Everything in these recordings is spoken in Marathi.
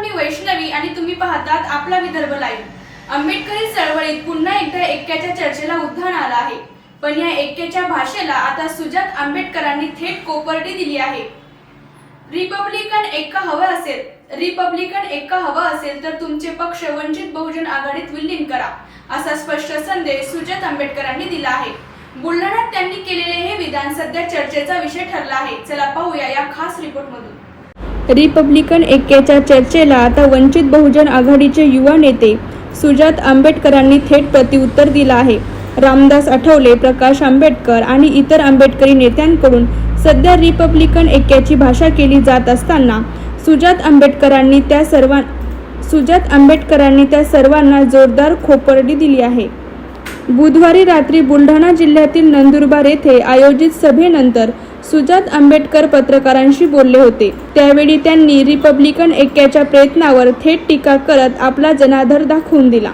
मी वैष्णवी आणि तुम्ही पाहतात आपला विदर्भ लाईव्ह आंबेडकरी चळवळीत पुन्हा एकदा एक्क्याच्या चर्चेला उद्धान आलं आहे. पण या एक्क्याच्या भाषेला आता सुजात आंबेडकरांनी थेट कोपर्डी दिली आहे. रिपब्लिकन एक्का हवं असेल रिपब्लिकन एक्का हवं असेल तर तुमचे पक्ष वंचित बहुजन आघाडीत विलीन करा असा स्पष्ट संदेश सुजात आंबेडकरांनी दिला आहे. बुलढाण्यात त्यांनी केलेले हे विधान सध्या चर्चेचा विषय ठरला आहे. चला पाहूया या खास रिपोर्टमधून रिपब्लिकन ऐक्याच्या चर्चेला आता वंचित बहुजन आघाडीचे युवा नेते सुजात आंबेडकरांनी थेट प्रतिउत्तर दिलं आहे. रामदास आठवले प्रकाश आंबेडकर आणि इतर आंबेडकरी नेत्यांकडून सध्या रिपब्लिकन ऐक्याची भाषा केली जात असताना सुजात आंबेडकरांनी त्या सर्वां सुजात आंबेडकरांनी त्या सर्वांना जोरदार खोपरडी दिली आहे. बुधवारी रात्री बुलढाणा जिल्ह्यातील नंदुरबार येथे आयोजित सभेनंतर सुजात आंबेडकर पत्रकारांशी बोलले होते. त्यावेळी त्यांनी रिपब्लिकन ऐक्याच्या प्रयत्नावर थेट टीका करत आपला जनाधार दाखवून दिला.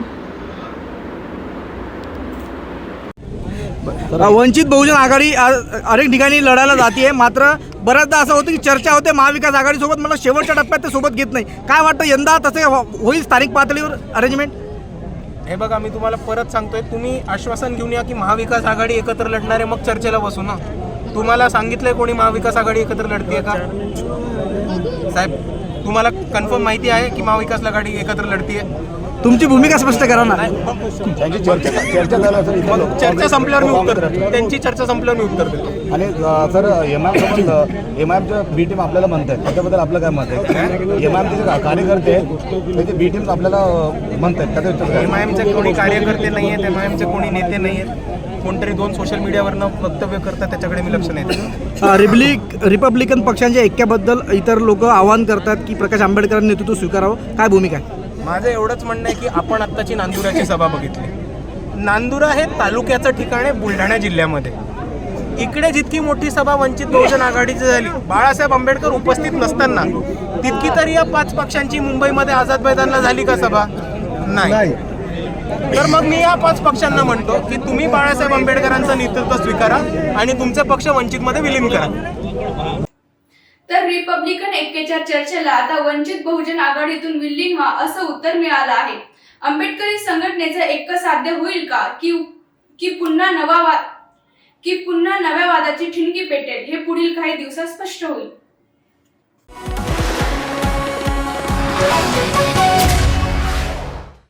वंचित बहुजन आघाडी अनेक ठिकाणी लढायला जाते मात्र बऱ्याचदा असं होतं की चर्चा होते महाविकास आघाडीसोबत. मला शेवटच्या टप्प्यात ते सोबत घेत नाही. काय वाटतं यंदा तसे हो- होईल स्थानिक पातळीवर अरेंजमेंट हे बघा मी तुम्हाला परत सांगतोय तुम्ही आश्वासन घेऊन या की महाविकास आघाडी एकत्र लढणारे मग चर्चेला बसू ना. तुम्हाला सांगितलंय कोणी महाविकास आघाडी एकत्र लढते का? साहेब तुम्हाला कन्फर्म माहिती आहे की महाविकास आघाडी एकत्र लढतीये? तुमची भूमिका स्पष्ट करा ना. त्यांची चर्चा चर्चा झाली असेल इथे लोक- चर्चा संपल्यावर मी उत्तर देतो त्यांची चर्चा संपल्यावर मी उत्तर देतो. आणि अ, सर एम आय सोबत एम आयच्या बी टीम आपल्याला म्हणतात त्याच्याबद्दल आपलं काय मत आहे? एम आयचे जे कार्यकर्ते आहेत त्याचे बी टीम्स आपल्याला म्हणतात त्याचं उत्तर एम काय? आय एमचे कोणी कार्यकर्ते नाही आहेत एम आय एमचे कोणी नेते नाही आहेत कोणतरी दोन सोशल मीडियावरनं वक्तव्य करतात त्याच्याकडे मी लक्ष नाही देत. रिपब्लिक रिपब्लिकन पक्षांच्या ऐक्याबद्दल इतर लोक आवाहन करतात की प्रकाश आंबेडकरांनी नेतृत्व स्वीकारावं. काय भूमिका आहे? माझं एवढंच म्हणणं आहे की आपण आत्ताची नांदुराची सभा बघितली. नांदुरा हे तालुक्याचं ठिकाण आहे बुलढाणा जिल्ह्यामध्ये. इकडे जितकी मोठी सभा वंचित बहुजन आघाडीची झाली बाळासाहेब आंबेडकर उपस्थित नसताना तितकी तरी या पाच पक्षांची मुंबईमध्ये आझाद मैदानला झाली का सभा? नाही. तर मग मी या पाच पक्षांना म्हणतो की तुम्ही बाळासाहेब आंबेडकरांचं नेतृत्व स्वीकारा आणि तुमचे पक्ष वंचितमध्ये विलीन करा. तर रिपब्लिकन एक्केच्या चर्चेला आता वंचित बहुजन आघाडीतून विलीन व्हा असं उत्तर मिळालं आहे. आंबेडकरी संघटनेचं एक साध्य होईल का? की की पुन्हा नवा वा की पुन्हा नव्या वादाची ठिणगी पेटेल? हे पुढील काही दिवसात स्पष्ट होईल.